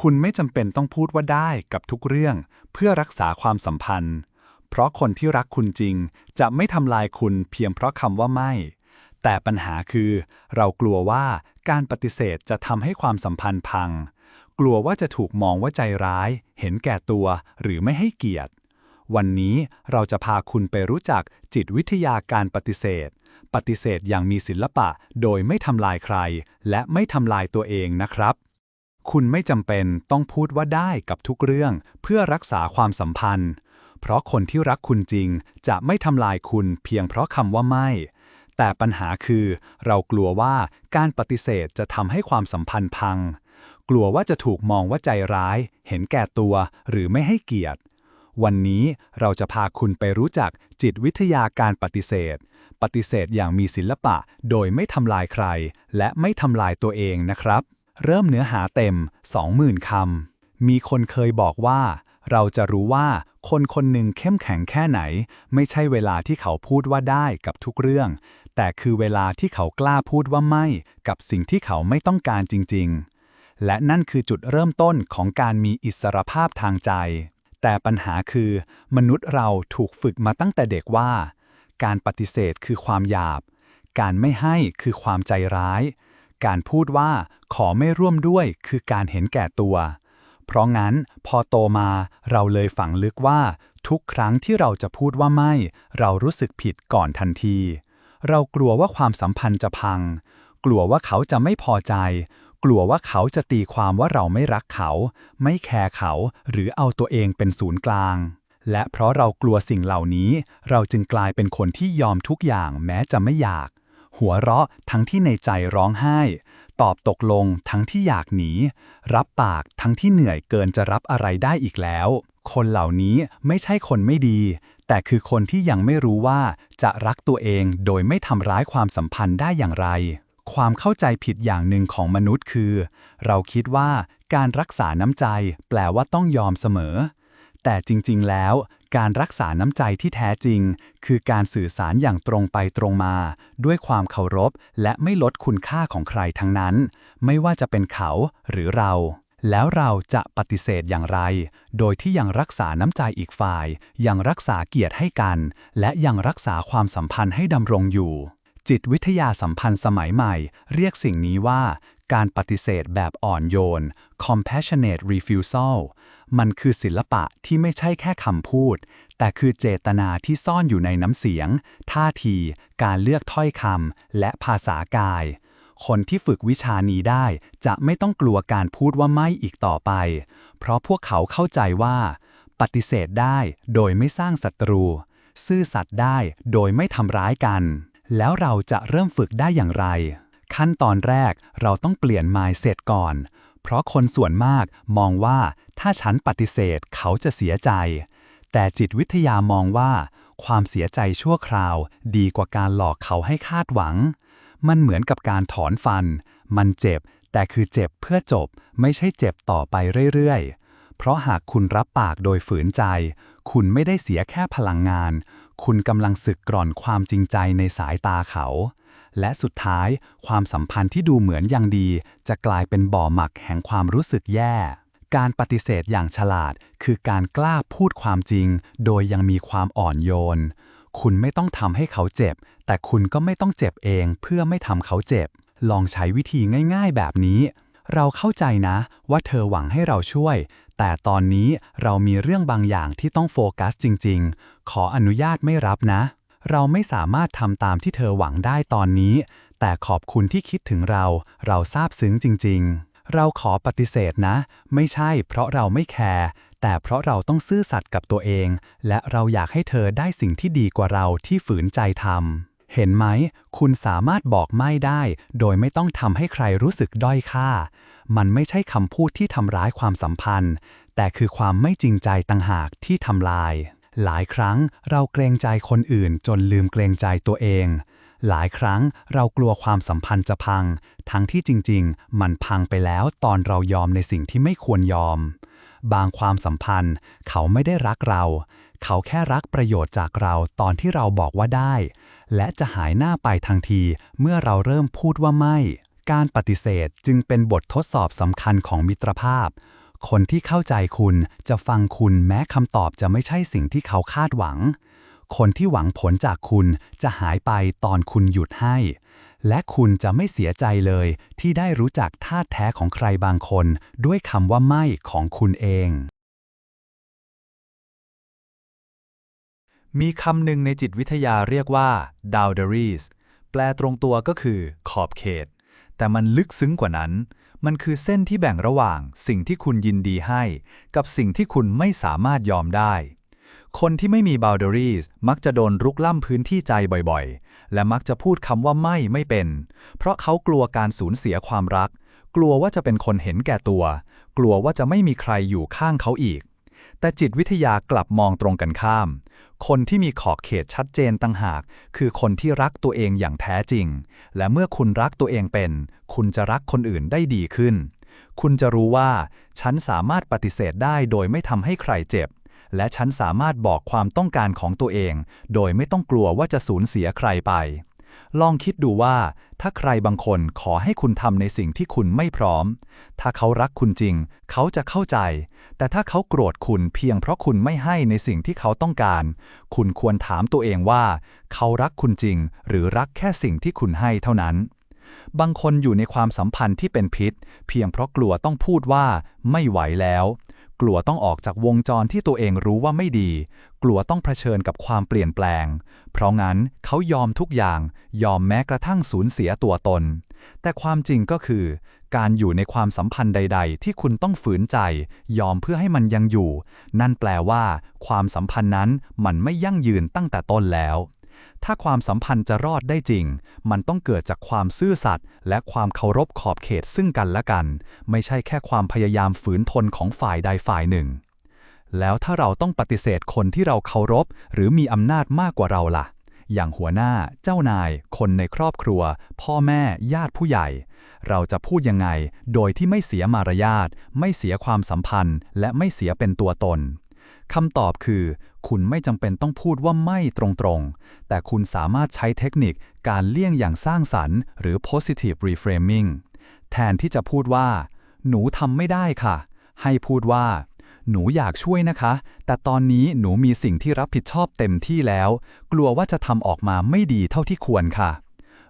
คุณไม่จำเป็นต้องพูดว่าได้กับทุกเรื่อง เพื่อรักษาความสัมพันธ์ เพราะคนที่รักคุณจริง จะไม่ทำลายคุณเพียงเพราะคำว่าไม่ แต่ปัญหาคือ เรากลัวว่าการปฏิเสธจะทำให้ความสัมพันธ์พัง กลัวว่าจะถูกมองว่าใจร้าย เห็นแก่ตัวหรือไม่ให้เกียรติ วันนี้เราจะพาคุณไปรู้จักจิตวิทยาการปฏิเสธ ปฏิเสธอย่างมีศิลปะโดยไม่ทำลายใคร และไม่ทำลายตัวเองนะครับ คุณไม่จำเป็นต้องพูดว่าได้กับทุกเรื่องเพื่อรักษาความสัมพันธ์ เพราะคนที่รักคุณจริงจะไม่ทำลายคุณเพียงเพราะคำว่าไม่ แต่ปัญหาคือเรากลัวว่าการปฏิเสธจะทำให้ความสัมพันธ์พัง กลัวว่าจะถูกมองว่าใจร้าย เห็นแก่ตัวหรือไม่ให้เกียรติ วันนี้เราจะพาคุณไปรู้จักจิตวิทยาการปฏิเสธ ปฏิเสธอย่างมีศิลปะโดยไม่ทำลายใคร และไม่ทำลายตัวเองนะครับ เริ่มเนื้อหาเต็ม 20,000 คำ มีคนเคยบอกว่า เราจะรู้ว่าคนคนหนึ่งเข้มแข็งแค่ไหน ไม่ใช่เวลาที่เขาพูดว่าได้กับทุกเรื่อง แต่คือเวลาที่เขากล้าพูดว่าไม่ กับสิ่งที่เขาไม่ต้องการจริง ๆ และนั่นคือจุดเริ่มต้นของการมีอิสรภาพทางใจ แต่ปัญหาคือ มนุษย์เราถูกฝึกมาตั้งแต่เด็กว่า การปฏิเสธคือความหยาบ การไม่ให้คือความใจร้าย การพูดว่าขอไม่ร่วมด้วยคือการเห็นแก่ตัว เพราะงั้นพอโตมาเราเลยฝังลึกว่า ทุกครั้งที่เราจะพูดว่าไม่ เรารู้สึกผิดก่อนทันที เรากลัวว่าความสัมพันธ์จะพัง กลัวว่าเขาจะไม่พอใจ กลัวว่าเขาจะตีความว่าเราไม่รักเขา ไม่แคร์เขา หรือเอาตัวเองเป็นศูนย์กลางและเพราะเรากลัวสิ่งเหล่านี้ เราจึงกลายเป็นคนที่ยอมทุกอย่างแม้จะไม่อยาก หัวเราะทั้งที่ในใจร้องไห้ ตอบตกลงทั้งที่อยากหนี รับปากทั้งที่เหนื่อยเกินจะรับอะไรได้อีกแล้ว คนเหล่านี้ไม่ใช่คนไม่ดี แต่คือคนที่ยังไม่รู้ว่าจะรักตัวเองโดยไม่ทำร้ายความสัมพันธ์ได้อย่างไร ความเข้าใจผิดอย่างหนึ่งของมนุษย์คือ เราคิดว่าการรักษาน้ำใจ แปลว่าต้องยอมเสมอ แต่จริง ๆ แล้ว การรักษาน้ำใจที่แท้จริง คือการสื่อสารอย่างตรงไปตรงมา ด้วยความเคารพ และไม่ลดคุณค่าของใครทั้งนั้น ไม่ว่าจะเป็นเขาหรือเรา แล้วเราจะปฏิเสธอย่างไร โดยที่ยังรักษาน้ำใจอีกฝ่าย ยังรักษาเกียรติให้กัน และยังรักษาความสัมพันธ์ให้ดำรงอยู่ จิตวิทยาสัมพันธ์สมัยใหม่ เรียกสิ่งนี้ว่า การปฏิเสธแบบอ่อนโยน compassionate refusal มันคือศิลปะที่ไม่ใช่แค่คำพูด แต่คือเจตนาที่ซ่อนอยู่ในน้ำเสียง ท่าที การเลือกถ้อยคำและภาษากาย คนที่ฝึกวิชานี้ได้จะไม่ต้องกลัวการพูดว่าไม่อีกต่อไป เพราะพวกเขาเข้าใจว่า ปฏิเสธได้โดยไม่สร้างศัตรู ซื่อสัตย์ได้โดยไม่ทำร้ายกัน แล้วเราจะเริ่มฝึกได้อย่างไร ขั้นตอนแรกเราต้องเปลี่ยน mindset ก่อน เพราะคนส่วนมากมองว่าถ้าฉันปฏิเสธเขาจะเสียใจ แต่จิตวิทยามองว่า ความเสียใจชั่วคราวดีกว่าการหลอกเขาให้คาดหวัง มันเหมือนกับการถอนฟัน มันเจ็บ แต่คือเจ็บเพื่อจบ ไม่ใช่เจ็บต่อไปเรื่อยๆ เพราะหากคุณรับปากโดยฝืนใจ คุณไม่ได้เสียแค่พลังงาน คุณกำลังสึกกร่อนความจริงใจในสายตาเขา และสุดท้ายความสัมพันธ์ที่ดูเหมือนยังดี จะกลายเป็นบ่อหมักแห่งความรู้สึกแย่ การปฏิเสธอย่างฉลาด คือการกล้าพูดความจริง โดยยังมีความอ่อนโยน คุณไม่ต้องทำให้เขาเจ็บ แต่คุณก็ไม่ต้องเจ็บเองเพื่อไม่ทำเขาเจ็บ ลองใช้วิธีง่าย ๆ แบบนี้ เราเข้าใจนะว่าเธอหวังให้เราช่วย แต่ตอนนี้เรามีเรื่องบางอย่างที่ต้องโฟกัสจริง ๆ ขออนุญาตไม่รับนะ เราไม่สามารถทำตามที่เธอหวังได้ตอนนี้ แต่ขอบคุณที่คิดถึงเรา เราซาบซึ้งจริง ๆ เราขอปฏิเสธนะ ไม่ใช่เพราะเราไม่แคร์แต่เพราะเราต้องซื่อสัตย์กับตัวเอง และเราอยากให้เธอได้สิ่งที่ดีกว่าเราที่ฝืนใจทำเห็นไหม คุณสามารถบอกไม่ได้ โดยไม่ต้องทำให้ใครรู้สึกด้อยค่า มันไม่ใช่คำพูดที่ทำร้ายความสัมพันธ์ แต่คือความไม่จริงใจต่างหากที่ทำลาย หลายครั้งเราเกรงใจคนอื่นจนลืมเกรงใจตัวเอง หลายครั้งเรากลัวความสัมพันธ์จะพัง ทั้งที่จริง ๆ มันพังไปแล้วตอนเรายอมในสิ่งที่ไม่ควรยอม บางความสัมพันธ์เขาไม่ได้รักเรา เขาแค่รักประโยชน์จากเราตอนที่เราบอกว่าได้ และจะหายหน้าไปทันทีเมื่อเราเริ่มพูดว่าไม่ การปฏิเสธจึงเป็นบททดสอบสำคัญของมิตรภาพ คนที่เข้าใจคุณจะฟังคุณแม้คำตอบจะไม่ใช่สิ่งที่เขาคาดหวัง คนที่หวังผลจากคุณจะหายไปตอนคุณหยุดให้ และคุณจะไม่เสียใจเลยที่ได้รู้จักท่าแท้ของใครบางคน ด้วยคำว่าไม่ของคุณเอง มีคำหนึ่งในจิตวิทยาเรียกว่า boundaries แปลตรงตัวก็คือขอบเขต แต่มันลึกซึ้งกว่านั้น มันคือเส้นที่แบ่งระหว่างสิ่งที่คุณยินดีให้ กับสิ่งที่คุณไม่สามารถยอมได้ คนที่ไม่มี boundaries มักจะโดนรุกล้ำพื้นที่ใจบ่อยๆ และมักจะพูดคำว่าไม่ไม่เป็น เพราะเขากลัวการสูญเสียความรัก กลัวว่าจะเป็นคนเห็นแก่ตัว กลัวว่าจะไม่มีใครอยู่ข้างเขาอีก แต่จิตวิทยากลับมองตรงกันข้าม คนที่มีขอบเขตชัดเจนต่างหาก คือคนที่รักตัวเองอย่างแท้จริง และเมื่อคุณรักตัวเองเป็น คุณจะรักคนอื่นได้ดีขึ้น คุณจะรู้ว่า ฉันสามารถปฏิเสธได้โดยไม่ทำให้ใครเจ็บ และฉันสามารถบอกความต้องการของตัวเอง โดยไม่ต้องกลัวว่าจะสูญเสียใครไป ลองคิดดูว่า ถ้าใครบางคนขอให้คุณทำในสิ่งที่คุณไม่พร้อม ถ้าเขารักคุณจริง เขาจะเข้าใจ แต่ถ้าเขาโกรธคุณเพียงเพราะคุณไม่ให้ในสิ่งที่เขาต้องการ คุณควรถามตัวเองว่า เขารักคุณจริง หรือรักแค่สิ่งที่คุณให้เท่านั้นบางคนอยู่ในความสัมพันธ์ที่เป็นพิษ เพียงเพราะกลัวต้องพูดว่าไม่ไหวแล้ว กลัวต้องออกจากวงจรที่ตัวเองรู้ว่าไม่ดี กลัวต้องเผชิญกับความเปลี่ยนแปลง เพราะงั้นเขายอมทุกอย่าง ยอมแม้กระทั่งสูญเสียตัวตน แต่ความจริงก็คือ การอยู่ในความสัมพันธ์ใด ๆ ที่คุณต้องฝืนใจ ยอมเพื่อให้มันยังอยู่ นั่นแปลว่า ความสัมพันธ์นั้นมันไม่ยั่งยืนตั้งแต่ต้นแล้ว ถ้าความสัมพันธ์จะรอดได้จริง มันต้องเกิดจากความซื่อสัตย์และความเคารพขอบเขตซึ่งกันและกัน ไม่ใช่แค่ความพยายามฝืนทนของฝ่ายใดฝ่ายหนึ่ง แล้วถ้าเราต้องปฏิเสธคนที่เราเคารพ หรือมีอำนาจมากกว่าเราล่ะ อย่างหัวหน้า เจ้านาย คนในครอบครัว พ่อแม่ ญาติผู้ใหญ่ เราจะพูดยังไง โดยที่ไม่เสียมารยาท ไม่เสียความสัมพันธ์ และไม่เสียเป็นตัวตน คำตอบคือ คุณไม่จำเป็นต้องพูดว่าไม่ตรงๆ แต่คุณสามารถใช้เทคนิคการเลี่ยงอย่างสร้างสรรค์ หรือ positive reframing แทนที่จะพูดว่า หนูทำไม่ได้ค่ะ ให้พูดว่า หนูอยากช่วยนะคะ แต่ตอนนี้หนูมีสิ่งที่รับผิดชอบเต็มที่แล้ว กลัวว่าจะทำออกมาไม่ดีเท่าที่ควรค่ะ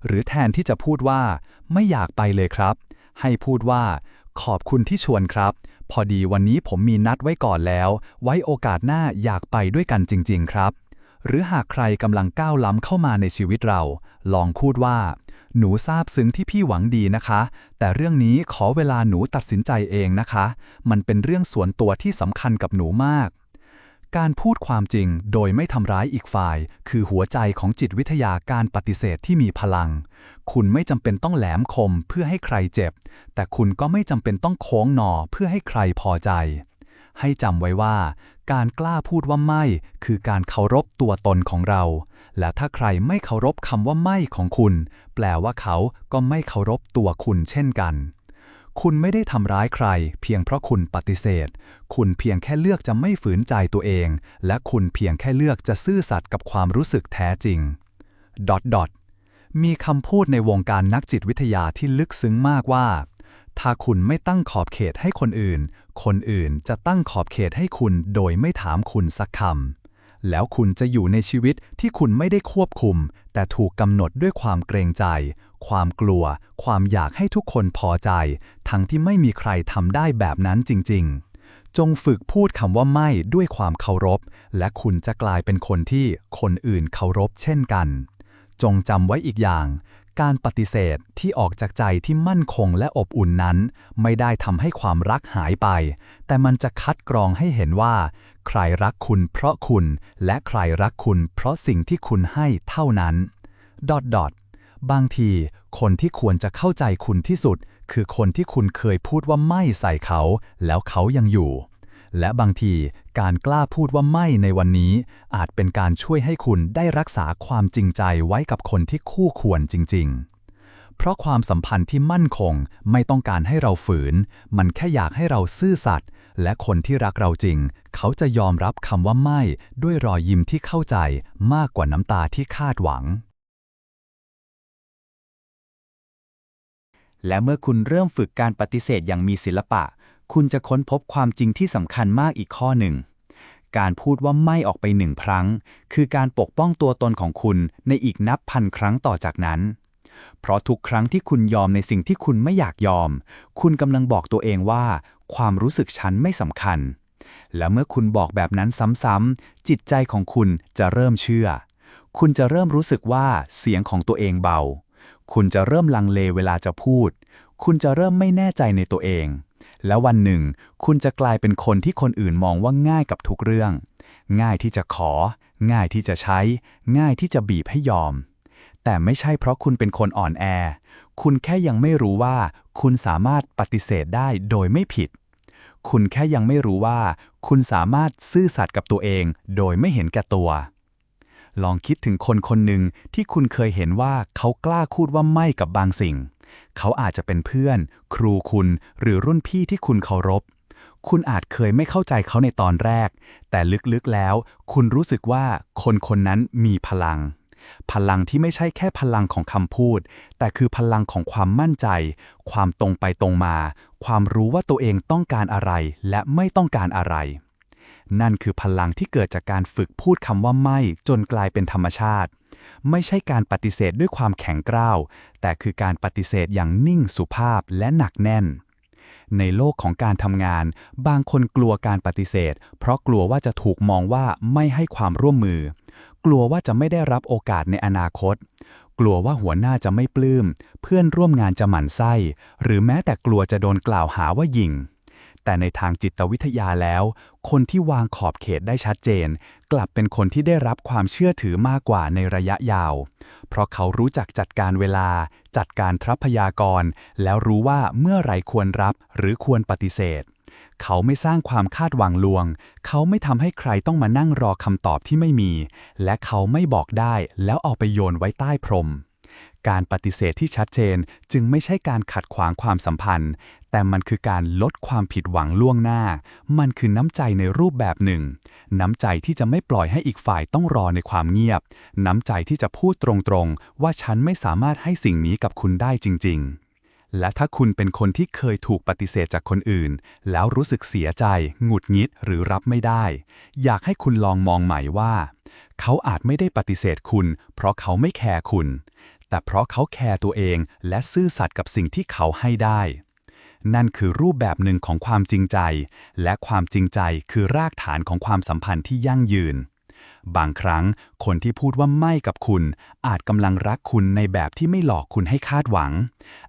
หรือแทนที่จะพูดว่า ไม่อยากไปเลยครับ ให้พูดว่า ขอบคุณที่ชวนครับ พอดีวันนี้ผมมีนัดไว้ก่อนแล้ว ไว้โอกาสหน้าอยากไปด้วยกันจริง ๆ ครับ หรือหากใครกำลังก้าวล้ำเข้ามาในชีวิตเรา ลองพูดว่า หนูทราบซึ้งที่พี่หวังดีนะคะ แต่เรื่องนี้ขอเวลาหนูตัดสินใจเองนะคะ มันเป็นเรื่องส่วนตัวที่สำคัญกับหนูมาก การพูดความจริงโดยไม่ทำร้ายอีกฝ่าย คือหัวใจของจิตวิทยาการปฏิเสธที่มีพลัง คุณไม่จำเป็นต้องแหลมคมเพื่อให้ใครเจ็บ แต่คุณก็ไม่จำเป็นต้องโค้งหนอเพื่อให้ใครพอใจ ให้จำไว้ว่า การกล้าพูดว่าไม่ คือการเคารพตัวตนของเรา และถ้าใครไม่เคารพคำว่าไม่ของคุณ แปลว่าเขาก็ไม่เคารพตัวคุณเช่นกัน คุณไม่ได้ทำร้ายใคร เพียงเพราะคุณปฏิเสธ คุณเพียงแค่เลือกจะไม่ฝืนใจตัวเอง และคุณเพียงแค่เลือกจะซื่อสัตย์กับความรู้สึกแท้จริงดอทดอทมีคำพูดในวงการนักจิตวิทยาที่ลึกซึ้งมากว่า ถ้าคุณไม่ตั้งขอบเขตให้คนอื่น คนอื่นจะตั้งขอบเขตให้คุณโดยไม่ถามคุณสักคำ แล้วคุณจะอยู่ในชีวิตที่คุณไม่ได้ควบคุม แต่ถูกกำหนดด้วยความเกรงใจ ความกลัว ความอยากให้ทุกคนพอใจ ทั้งที่ไม่มีใครทำได้แบบนั้นจริง ๆ จงฝึกพูดคำว่าไม่ด้วยความเคารพ และคุณจะกลายเป็นคนที่คนอื่นเคารพเช่นกัน จงจำไว้อีกอย่าง การปฏิเสธที่ออกจากใจที่มั่นคงและอบอุ่นนั้น ไม่ได้ทำให้ความรักหายไป แต่มันจะคัดกรองให้เห็นว่า ใครรักคุณเพราะคุณ และใครรักคุณเพราะสิ่งที่คุณให้เท่านั้นดอทดอทบางที คนที่ควรจะเข้าใจคุณที่สุด คือคนที่คุณเคยพูดว่าไม่ใส่เขา แล้วเขายังอยู่ และบางทีการกล้าพูดว่าไม่ในวันนี้ อาจเป็นการช่วยให้คุณได้รักษาความจริงใจไว้กับคนที่คู่ควรจริง ๆ เพราะความสัมพันธ์ที่มั่นคงไม่ต้องการให้เราฝืน มันแค่อยากให้เราซื่อสัตย์และคนที่รักเราจริง เขาจะยอมรับคำว่าไม่ด้วยรอยยิ้มที่เข้าใจมากกว่าน้ำตาที่คาดหวังและเมื่อคุณเริ่มฝึกการปฏิเสธอย่างมีศิลปะ คุณจะค้นพบความจริงที่สำคัญมากอีกข้อหนึ่ง การพูดว่าไม่ออกไปหนึ่งครั้ง คือการปกป้องตัวตนของคุณในอีกนับพันครั้งต่อจากนั้น เพราะทุกครั้งที่คุณยอมในสิ่งที่คุณไม่อยากยอม คุณกำลังบอกตัวเองว่า ความรู้สึกฉันไม่สำคัญ และเมื่อคุณบอกแบบนั้นซ้ำๆจิตใจของคุณจะเริ่มเชื่อ คุณจะเริ่มรู้สึกว่าเสียงของตัวเองเบา คุณจะเริ่มลังเลเวลาจะพูด คุณจะเริ่มไม่แน่ใจในตัวเอง แล้ววันหนึ่ง คุณจะกลายเป็นคนที่คนอื่นมองว่าง่ายกับทุกเรื่อง ง่ายที่จะขอ ง่ายที่จะใช้ ง่ายที่จะบีบให้ยอม แต่ไม่ใช่เพราะคุณเป็นคนอ่อนแอ คุณแค่ยังไม่รู้ว่า คุณสามารถปฏิเสธได้โดยไม่ผิด คุณแค่ยังไม่รู้ว่า คุณสามารถซื่อสัตย์กับตัวเอง โดยไม่เห็นแก่ตัวลองคิดถึงคนคนหนึ่งที่คุณเคยเห็นว่าเขากล้าพูดว่าไม่กับบางสิ่ง เขาอาจจะเป็นเพื่อน ครูคุณหรือรุ่นพี่ที่คุณเคารพ คุณอาจเคยไม่เข้าใจเขาในตอนแรก แต่ลึกๆแล้ว คุณรู้สึกว่าคนคนนั้นมีพลัง พลังที่ไม่ใช่แค่พลังของคำพูด แต่คือพลังของความมั่นใจ ความตรงไปตรงมา ความรู้ว่าตัวเองต้องการอะไร และไม่ต้องการอะไรนั่นคือพลังที่เกิดจากการฝึกพูดคำว่าไม่จนกลายเป็นธรรมชาติ ไม่ใช่การปฏิเสธด้วยความแข็งกร้าว แต่คือการปฏิเสธอย่างนิ่งสุภาพและหนักแน่น ในโลกของการทำงาน บางคนกลัวการปฏิเสธ เพราะกลัวว่าจะถูกมองว่าไม่ให้ความร่วมมือ กลัวว่าจะไม่ได้รับโอกาสในอนาคต กลัวว่าหัวหน้าจะไม่ปลื้ม เพื่อนร่วมงานจะหมั่นไส้ หรือแม้แต่กลัวจะโดนกล่าวหาว่าหยิ่ง แต่ในทางจิตวิทยาแล้ว คนที่วางขอบเขตได้ชัดเจน กลับเป็นคนที่ได้รับความเชื่อถือมากกว่าในระยะยาว เพราะเขารู้จักจัดการเวลา จัดการทรัพยากร แล้วรู้ว่าเมื่อไรควรรับหรือควรปฏิเสธ เขาไม่สร้างความคาดหวังลวง เขาไม่ทำให้ใครต้องมานั่งรอคำตอบที่ไม่มี และเขาไม่บอกได้แล้วเอาไปโยนไว้ใต้พรม การปฏิเสธที่ชัดเจนจึงไม่ใช่การขัดขวางความสัมพันธ์ แต่มันคือการลดความผิดหวังล่วงหน้า มันคือน้ำใจในรูปแบบหนึ่ง น้ำใจที่จะไม่ปล่อยให้อีกฝ่ายต้องรอในความเงียบ น้ำใจที่จะพูดตรงๆ ว่าฉันไม่สามารถให้สิ่งนี้กับคุณได้จริง ๆและถ้าคุณเป็นคนที่เคยถูกปฏิเสธจากคนอื่น แล้วรู้สึกเสียใจ หงุดหงิดหรือรับไม่ได้ อยากให้คุณลองมองใหม่ว่า เขาอาจไม่ได้ปฏิเสธคุณ เพราะเขาไม่แคร์คุณ แต่เพราะเขาแคร์ตัวเองและซื่อสัตย์กับสิ่งที่เขาให้ได้ นั่นคือรูปแบบหนึ่งของความจริงใจ และความจริงใจคือรากฐานของความสัมพันธ์ที่ยั่งยืน บางครั้งคนที่พูดว่าไม่กับคุณ อาจกำลังรักคุณในแบบที่ไม่หลอกคุณให้คาดหวัง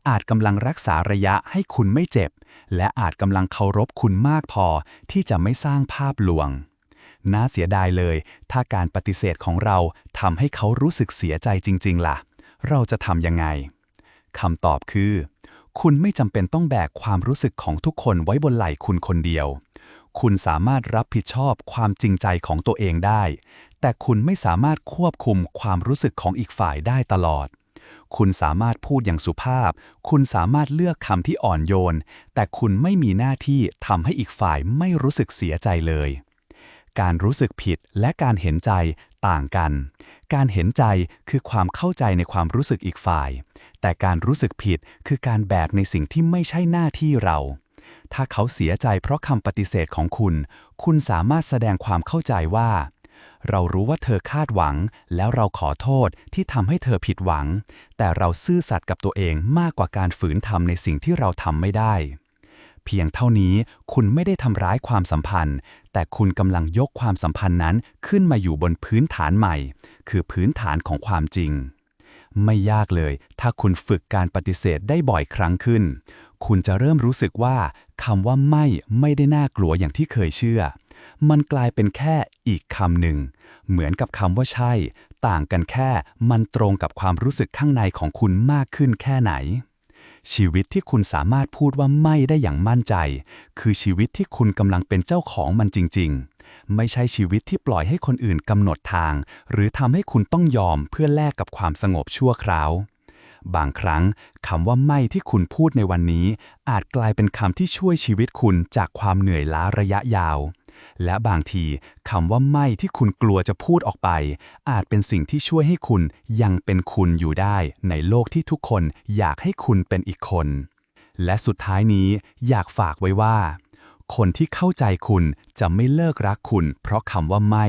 อาจกำลังรักษาระยะให้คุณไม่เจ็บ และอาจกำลังเคารพคุณมากพอที่จะไม่สร้างภาพลวงน่าเสียดายเลย ถ้าการปฏิเสธของเราทำให้เขารู้สึกเสียใจจริง ๆล่ะ เราจะทำยังไงคำตอบคือ คุณไม่จำเป็นต้องแบกความรู้สึกของทุกคนไว้บนไหล่คุณคนเดียว คุณสามารถรับผิดชอบความจริงใจของตัวเองได้ แต่คุณไม่สามารถควบคุมความรู้สึกของอีกฝ่ายได้ตลอด คุณสามารถพูดอย่างสุภาพ คุณสามารถเลือกคำที่อ่อนโยน แต่คุณไม่มีหน้าที่ทำให้อีกฝ่ายไม่รู้สึกเสียใจเลย การรู้สึกผิดและการเห็นใจต่างกัน การเห็นใจคือความเข้าใจในความรู้สึกอีกฝ่าย แต่การรู้สึกผิดคือการแบกในสิ่งที่ไม่ใช่หน้าที่เรา ถ้าเขาเสียใจเพราะคำปฏิเสธของคุณ คุณสามารถแสดงความเข้าใจว่า เรารู้ว่าเธอคาดหวัง แล้วเราขอโทษที่ทำให้เธอผิดหวัง แต่เราซื่อสัตย์กับตัวเองมากกว่าการฝืนทำในสิ่งที่เราทำไม่ได้ เพียงเท่านี้คุณไม่ได้ทำร้ายความสัมพันธ์ แต่คุณกำลังยกความสัมพันธ์นั้นขึ้นมาอยู่บนพื้นฐานใหม่ คือพื้นฐานของความจริง ไม่ยากเลย ถ้าคุณฝึกการปฏิเสธได้บ่อยครั้งขึ้น คุณจะเริ่มรู้สึกว่าคำว่าไม่ไม่ได้น่ากลัวอย่างที่เคยเชื่อ มันกลายเป็นแค่อีกคำหนึ่ง เหมือนกับคำว่าใช่ ต่างกันแค่มันตรงกับความรู้สึกข้างในของคุณมากขึ้นแค่ไหน ชีวิตที่คุณสามารถพูดว่าไม่ได้อย่างมั่นใจ คือชีวิตที่คุณกำลังเป็นเจ้าของมันจริง ๆ ไม่ใช่ชีวิตที่ปล่อยให้คนอื่นกำหนดทาง หรือทำให้คุณต้องยอมเพื่อแลกกับความสงบชั่วคราว บางครั้งคำว่าไม่ที่คุณพูดในวันนี้ อาจกลายเป็นคำที่ช่วยชีวิตคุณจากความเหนื่อยล้าระยะยาว และบางทีคำว่าไม่ที่คุณกลัวจะพูดออกไป อาจเป็นสิ่งที่ช่วยให้คุณยังเป็นคุณอยู่ได้ในโลกที่ทุกคนอยากให้คุณเป็นอีกคน และสุดท้ายนี้อยากฝากไว้ว่า คนที่เข้าใจคุณจะไม่เลิกรักคุณ เพราะคำว่าไม่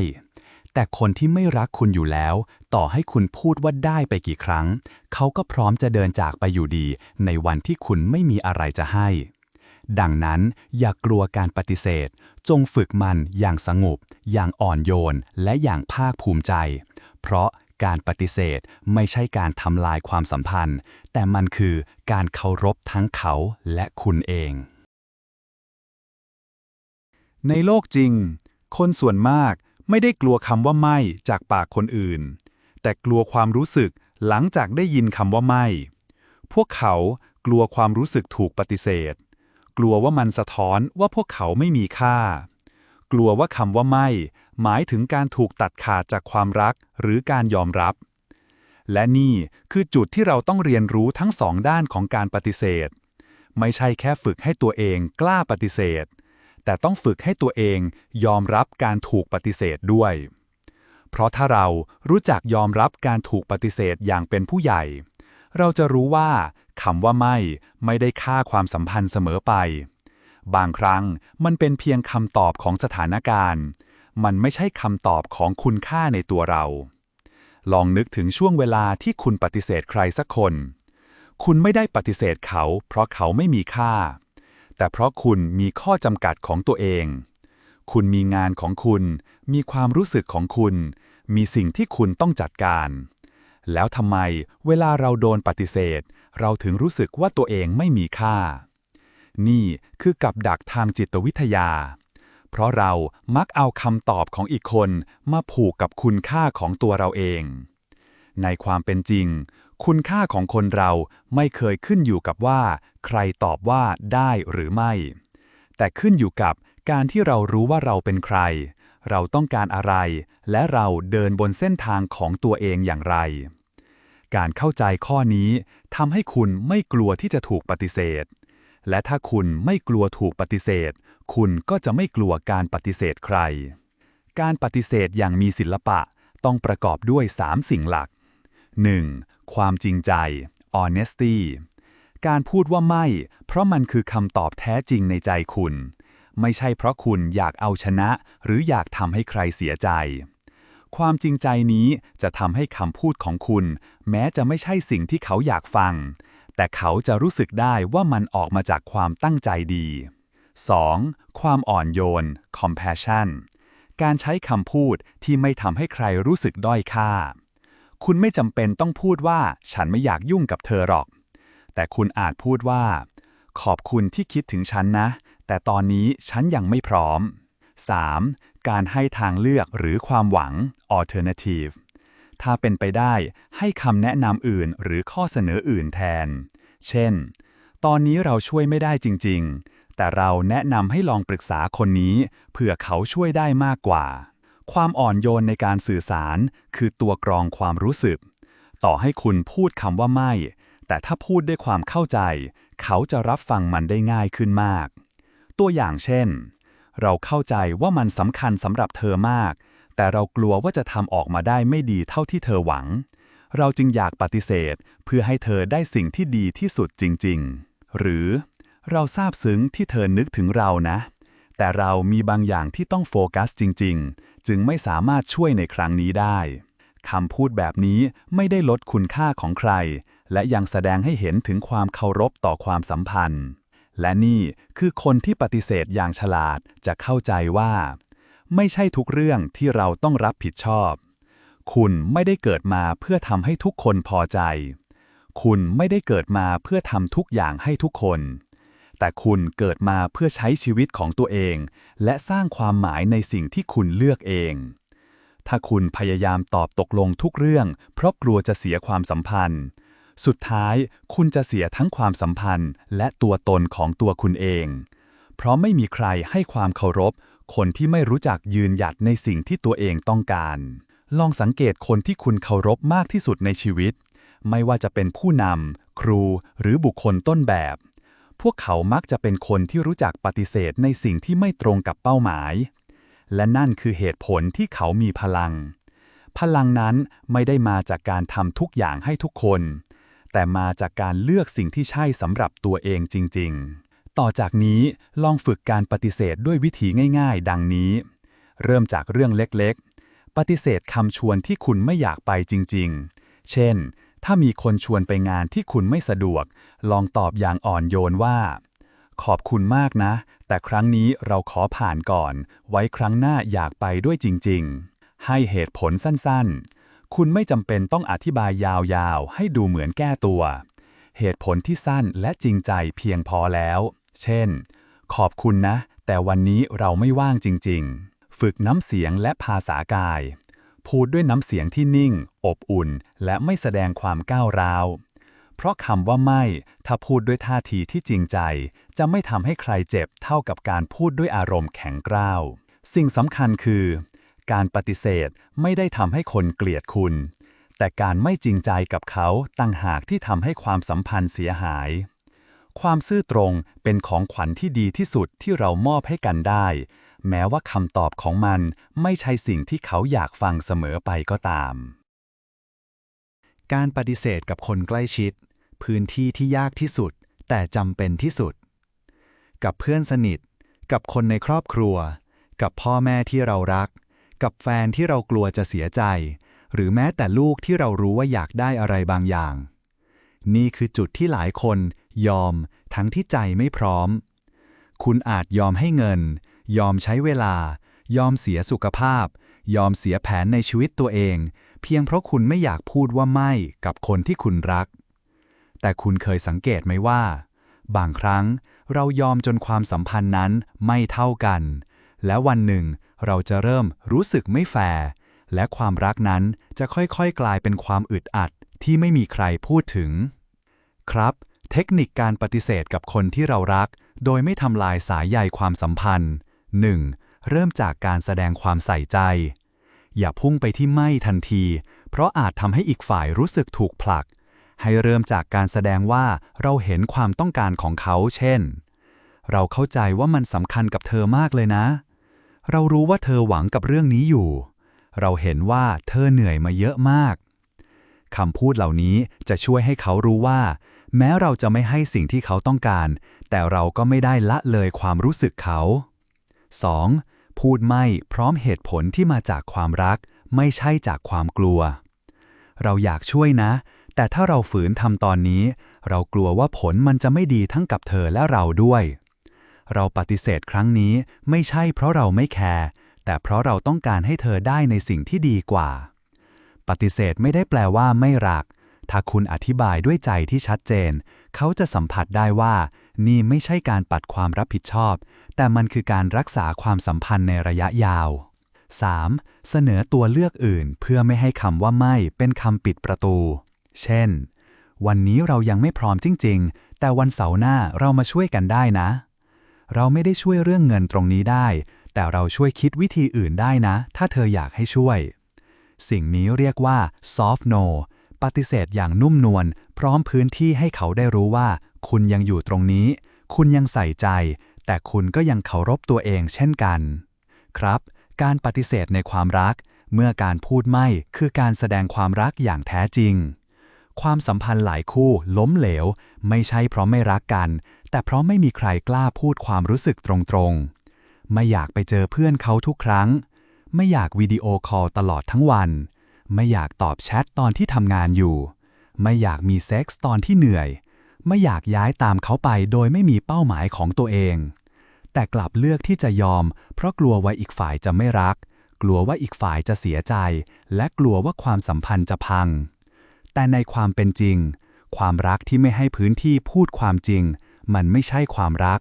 แต่คนที่ไม่รักคุณอยู่แล้ว ต่อให้คุณพูดว่าได้ไปกี่ครั้ง เขาก็พร้อมจะเดินจากไปอยู่ดี ในวันที่คุณไม่มีอะไรจะให้ ดังนั้นอย่ากลัวการปฏิเสธ จงฝึกมันอย่างสงบ อย่างอ่อนโยน และอย่างภาคภูมิใจ เพราะการปฏิเสธไม่ใช่การทำลายความสัมพันธ์ แต่มันคือการเคารพทั้งเขาและคุณเอง ในโลกจริง คนส่วนมากไม่ได้กลัวคำว่าไม่จากปากคนอื่น แต่กลัวความรู้สึกหลังจากได้ยินคำว่าไม่ พวกเขากลัวความรู้สึกถูกปฏิเสธ กลัวว่ามันสะท้อนว่าพวกเขาไม่มีค่า กลัวว่าคำว่าไม่ หมายถึงการถูกตัดขาดจากความรักหรือการยอมรับ และนี่คือจุดที่เราต้องเรียนรู้ทั้งสองด้านของการปฏิเสธ ไม่ใช่แค่ฝึกให้ตัวเองกล้าปฏิเสธ แต่ต้องฝึกให้ตัวเองยอมรับการถูกปฏิเสธด้วย เพราะถ้าเรารู้จักยอมรับการถูกปฏิเสธอย่างเป็นผู้ใหญ่ เราจะรู้ว่าคำว่าไม่ ไม่ได้ฆ่าความสัมพันธ์เสมอไป บางครั้งมันเป็นเพียงคำตอบของสถานการณ์ มันไม่ใช่คำตอบของคุณค่าในตัวเรา ลองนึกถึงช่วงเวลาที่คุณปฏิเสธใครสักคน คุณไม่ได้ปฏิเสธเขา เพราะเขาไม่มีค่า แต่เพราะคุณมีข้อจำกัดของตัวเอง คุณมีงานของคุณ มีความรู้สึกของคุณ มีสิ่งที่คุณต้องจัดการ แล้วทำไมเวลาเราโดนปฏิเสธ เราถึงรู้สึกว่าตัวเองไม่มีค่า นี่คือกับดักทางจิตวิทยา เพราะเรามักเอาคำตอบของอีกคนมาผูกกับคุณค่าของตัวเราเอง ในความเป็นจริง คุณค่าของคนเราไม่เคยขึ้นอยู่กับว่า ใครตอบว่าได้หรือไม่ แต่ขึ้นอยู่กับการที่เรารู้ว่าเราเป็นใคร เราต้องการอะไร และเราเดินบนเส้นทางของตัวเองอย่างไร การเข้าใจข้อนี้ทำให้คุณไม่กลัวที่จะถูกปฏิเสธ และถ้าคุณไม่กลัวถูกปฏิเสธ คุณก็จะไม่กลัวการปฏิเสธใคร การปฏิเสธอย่างมีศิลปะต้องประกอบด้วย 3 สิ่งหลัก 1. ความจริงใจ honesty การพูดว่าไม่ เพราะมันคือคำตอบแท้จริงในใจคุณ ไม่ใช่เพราะคุณอยากเอาชนะ หรืออยากทำให้ใครเสียใจ ความจริงใจนี้จะทำให้คำพูดของคุณ แม้จะไม่ใช่สิ่งที่เขาอยากฟัง แต่เขาจะรู้สึกได้ว่ามันออกมาจากความตั้งใจดี 2. ความอ่อนโยน compassion การใช้คำพูดที่ไม่ทำให้ใครรู้สึกด้อยค่า คุณไม่จำเป็นต้องพูดว่าฉันไม่อยากยุ่งกับเธอหรอก แต่คุณอาจพูดว่า ขอบคุณที่คิดถึงฉันนะ แต่ตอนนี้ฉันยังไม่พร้อม 3. การให้ทางเลือกหรือความหวัง alternative ถ้าเป็นไปได้ให้คำแนะนำอื่นหรือข้อเสนออื่นแทน เช่น ตอนนี้เราช่วยไม่ได้จริง ๆ แต่เราแนะนำให้ลองปรึกษาคนนี้เผื่อเขาช่วยได้มากกว่า ความอ่อนโยนในการสื่อสาร คือตัวกรองความรู้สึก ต่อให้คุณพูดคำว่าไม่ แต่ถ้าพูดด้วยความเข้าใจ เขาจะรับฟังมันได้ง่ายขึ้นมาก ตัวอย่างเช่น เราเข้าใจว่ามันสำคัญสำหรับเธอมาก แต่เรากลัวว่าจะทำออกมาได้ไม่ดีเท่าที่เธอหวัง เราจึงอยากปฏิเสธ เพื่อให้เธอได้สิ่งที่ดีที่สุดจริง ๆ หรือเราซาบซึ้งที่เธอนึกถึงเรานะ แต่เรามีบางอย่างที่ต้องโฟกัสจริง ๆ จึงไม่สามารถช่วยในครั้งนี้ได้คำพูดแบบนี้ไม่ได้ลดคุณค่าของใคร และยังแสดงให้เห็นถึงความเคารพต่อความสัมพันธ์ และนี่คือคนที่ปฏิเสธอย่างฉลาดจะเข้าใจว่า ไม่ใช่ทุกเรื่องที่เราต้องรับผิดชอบ คุณไม่ได้เกิดมาเพื่อทำให้ทุกคนพอใจ คุณไม่ได้เกิดมาเพื่อทำทุกอย่างให้ทุกคน แต่คุณเกิดมาเพื่อใช้ชีวิตของตัวเอง และสร้างความหมายในสิ่งที่คุณเลือกเอง ถ้าคุณพยายามตอบตกลงทุกเรื่อง เพราะกลัวจะเสียความสัมพันธ์ สุดท้ายคุณจะเสียทั้งความสัมพันธ์และตัวตนของตัวคุณเอง เพราะไม่มีใครให้ความเคารพ คนที่ไม่รู้จักยืนหยัดในสิ่งที่ตัวเองต้องการ ลองสังเกตคนที่คุณเคารพมากที่สุดในชีวิต ไม่ว่าจะเป็นผู้นำครูหรือบุคคลต้นแบบ พวกเขามักจะเป็นคนที่รู้จักปฏิเสธในสิ่งที่ไม่ตรงกับเป้าหมาย และนั่นคือเหตุผลที่เขามีพลังพลังนั้นไม่ได้มาจากการทำทุกอย่างให้ทุกคน แต่มาจากการเลือกสิ่งที่ใช่สำหรับตัวเองจริง ๆ ต่อจากนี้ลองฝึกการปฏิเสธด้วยวิธีง่าย ๆ ดังนี้ เริ่มจากเรื่องเล็กๆ ปฏิเสธคำชวนที่คุณไม่อยากไปจริง ๆ เช่น ถ้ามีคนชวนไปงานที่คุณไม่สะดวก ลองตอบอย่างอ่อนโยนว่า ขอบคุณมากนะ แต่ครั้งนี้เราขอผ่านก่อน ไว้ครั้งหน้าอยากไปด้วยจริง ๆ ให้เหตุผลสั้นๆ คุณไม่จำเป็นต้องอธิบายยาวๆ ให้ดูเหมือนแก้ตัว เหตุผลที่สั้นและจริงใจเพียงพอแล้ว เช่น ขอบคุณนะ แต่วันนี้เราไม่ว่างจริง ๆ ฝึกน้ำเสียงและภาษากาย พูดด้วยน้ำเสียงที่นิ่ง อบอุ่น และไม่แสดงความก้าวร้าว เพราะคำว่าไม่ ถ้าพูดด้วยท่าทีที่จริงใจ จะไม่ทำให้ใครเจ็บเท่ากับการพูดด้วยอารมณ์แข็งกร้าว สิ่งสำคัญคือ การปฏิเสธไม่ได้ทำให้คนเกลียดคุณ แต่การไม่จริงใจกับเขาตั้งหากที่ทำให้ความสัมพันธ์เสียหาย ความซื่อตรงเป็นของขวัญที่ดีที่สุดที่เรามอบให้กันได้ แม้ว่าคำตอบของมันไม่ใช่สิ่งที่เขาอยากฟังเสมอไปก็ตาม การปฏิเสธกับคนใกล้ชิด พื้นที่ที่ยากที่สุด แต่จำเป็นที่สุด กับเพื่อนสนิท กับคนในครอบครัวกับพ่อแม่ที่เรารัก กับแฟนที่เรากลัวจะเสียใจ หรือแม้แต่ลูกที่เรารู้ว่าอยากได้อะไรบางอย่าง นี่คือจุดที่หลายคนยอมทั้งที่ใจไม่พร้อม คุณอาจยอมให้เงิน ยอมใช้เวลา ยอมเสียสุขภาพ ยอมเสียแผนในชีวิตตัวเอง เพียงเพราะคุณไม่อยากพูดว่าไม่กับคนที่คุณรัก แต่คุณเคยสังเกตไหมว่า บางครั้งเรายอมจนความสัมพันธ์นั้นไม่เท่ากัน และวันหนึ่ง เราจะเริ่มรู้สึกไม่แฟร์และความรักนั้นจะค่อยๆ กลายเป็นความอึดอัดที่ไม่มีใครพูดถึง ครับ เทคนิคการปฏิเสธกับคนที่เรารัก โดยไม่ทำลายสายใยความสัมพันธ์ 1. เริ่มจากการแสดงความใส่ใจ อย่าพุ่งไปที่ไม่ทันที เพราะอาจทำให้อีกฝ่ายรู้สึกถูกผลัก ให้เริ่มจากการแสดงว่าเราเห็นความต้องการของเขา เช่น เราเข้าใจว่ามันสำคัญกับเธอมากเลยนะ เรารู้ว่าเธอหวังกับเรื่องนี้อยู่ เราเห็นว่าเธอเหนื่อยมาเยอะมาก คำพูดเหล่านี้จะช่วยให้เขารู้ว่า แม้เราจะไม่ให้สิ่งที่เขาต้องการ แต่เราก็ไม่ได้ละเลยความรู้สึกเขา 2. พูดไม่พร้อมเหตุผลที่มาจากความรัก ไม่ใช่จากความกลัว เราอยากช่วยนะ แต่ถ้าเราฝืนทำตอนนี้ เรากลัวว่าผลมันจะไม่ดีทั้งกับเธอและเราด้วย เราปฏิเสธครั้งนี้ไม่ใช่เพราะเราไม่แคร์แต่เพราะเราต้องการให้เธอได้ในสิ่งที่ดีกว่า ปฏิเสธไม่ได้แปลว่าไม่รัก ถ้าคุณอธิบายด้วยใจที่ชัดเจน เขาจะสัมผัสได้ว่า นี่ไม่ใช่การปัดความรับผิดชอบ แต่มันคือการรักษาความสัมพันธ์ในระยะยาว 3. เสนอตัวเลือกอื่น เพื่อไม่ให้คำว่าไม่เป็นคำปิดประตู เช่น วันนี้เรายังไม่พร้อมจริง ๆ แต่วันเสาร์หน้าเรามาช่วยกันได้นะ เราไม่ได้ช่วยเรื่องเงินตรงนี้ได้ แต่เราช่วยคิดวิธีอื่นได้นะ ถ้าเธออยากให้ช่วย สิ่งนี้เรียกว่า soft no ปฏิเสธอย่างนุ่มนวล พร้อมพื้นที่ให้เขาได้รู้ว่า คุณยังอยู่ตรงนี้ คุณยังใส่ใจ แต่คุณก็ยังเคารพตัวเองเช่นกัน ครับ การปฏิเสธในความรัก เมื่อการพูดไม่คือการแสดงความรักอย่างแท้จริงความสัมพันธ์หลายคู่ล้มเหลว ไม่ใช่เพราะไม่รักกัน แต่เพราะไม่มีใครกล้าพูดความรู้สึกตรงๆ ไม่อยากไปเจอเพื่อนเขาทุกครั้ง ไม่อยากวิดีโอคอลตลอดทั้งวัน ไม่อยากตอบแชทตอนที่ทำงานอยู่ ไม่อยากมีเซ็กส์ตอนที่เหนื่อย ไม่อยากย้ายตามเขาไปโดยไม่มีเป้าหมายของตัวเอง แต่กลับเลือกที่จะยอม เพราะกลัวว่าอีกฝ่ายจะไม่รัก กลัวว่าอีกฝ่ายจะเสียใจ และกลัวว่าความสัมพันธ์จะพัง แต่ในความเป็นจริง ความรักที่ไม่ให้พื้นที่พูดความจริง มันไม่ใช่ความรัก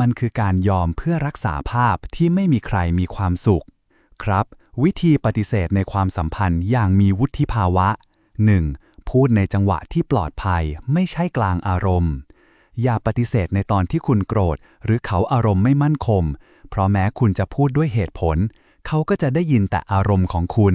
มันคือการยอมเพื่อรักษาภาพที่ไม่มีใครมีความสุข ครับ วิธีปฏิเสธในความสัมพันธ์อย่างมีวุฒิภาวะ 1. พูดในจังหวะที่ปลอดภัย ไม่ใช่กลางอารมณ์ อย่าปฏิเสธในตอนที่คุณโกรธ หรือเขาอารมณ์ไม่มั่นคง เพราะแม้คุณจะพูดด้วยเหตุผล เขาก็จะได้ยินแต่อารมณ์ของคุณ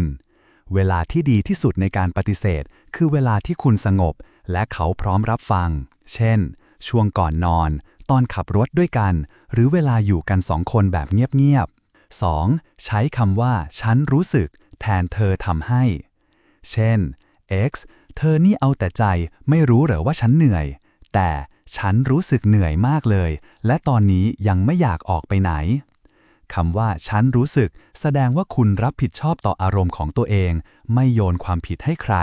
เวลาที่ดีที่สุดในการปฏิเสธ คือเวลาที่คุณสงบ และเขาพร้อมรับฟัง เช่น ช่วงก่อนนอน ตอนขับรถด้วยกัน หรือเวลาอยู่กันสองคนแบบเงียบๆ 2. ใช้คำว่า ฉันรู้สึก แทนเธอทำให้ เช่น X เธอนี่เอาแต่ใจไม่รู้เหรอว่าฉันเหนื่อย แต่ฉันรู้สึกเหนื่อยมากเลย และตอนนี้ยังไม่อยากออกไปไหนคำว่าฉันรู้สึก แสดงว่าคุณรับผิดชอบต่ออารมณ์ของตัวเอง ไม่โยนความผิดให้ใคร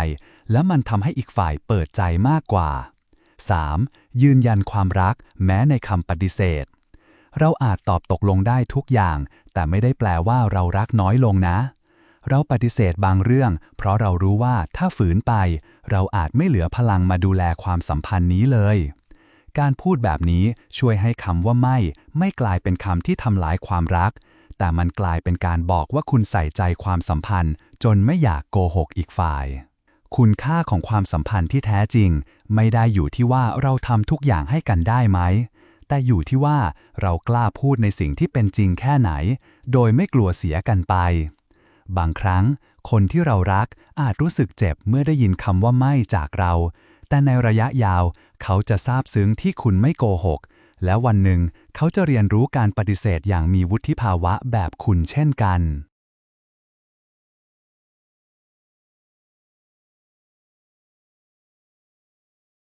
และมันทำให้อีกฝ่ายเปิดใจมากกว่า 3. ยืนยันความรักแม้ในคำปฏิเสธ เราอาจตอบตกลงได้ทุกอย่าง แต่ไม่ได้แปลว่าเรารักน้อยลงนะ เราปฏิเสธบางเรื่อง เพราะเรารู้ว่าถ้าฝืนไป เราอาจไม่เหลือพลังมาดูแลความสัมพันธ์นี้เลย การพูดแบบนี้ช่วยให้คำว่าไม่ ไม่กลายเป็นคำที่ทำลายความรัก แต่มันกลายเป็นการบอกว่าคุณใส่ใจความสัมพันธ์ จนไม่อยากโกหกอีกฝ่าย คุณค่าของความสัมพันธ์ที่แท้จริง ไม่ได้อยู่ที่ว่าเราทำทุกอย่างให้กันได้ไหม แต่อยู่ที่ว่าเรากล้าพูดในสิ่งที่เป็นจริงแค่ไหน โดยไม่กลัวเสียกันไป บางครั้ง คนที่เรารักอาจรู้สึกเจ็บเมื่อได้ยินคำว่าไม่จากเรา แต่ในระยะยาวเขาจะซาบซึ้งที่คุณไม่โกหก และวันหนึ่งเขาจะเรียนรู้การปฏิเสธอย่างมีวุฒิภาวะแบบคุณเช่นกัน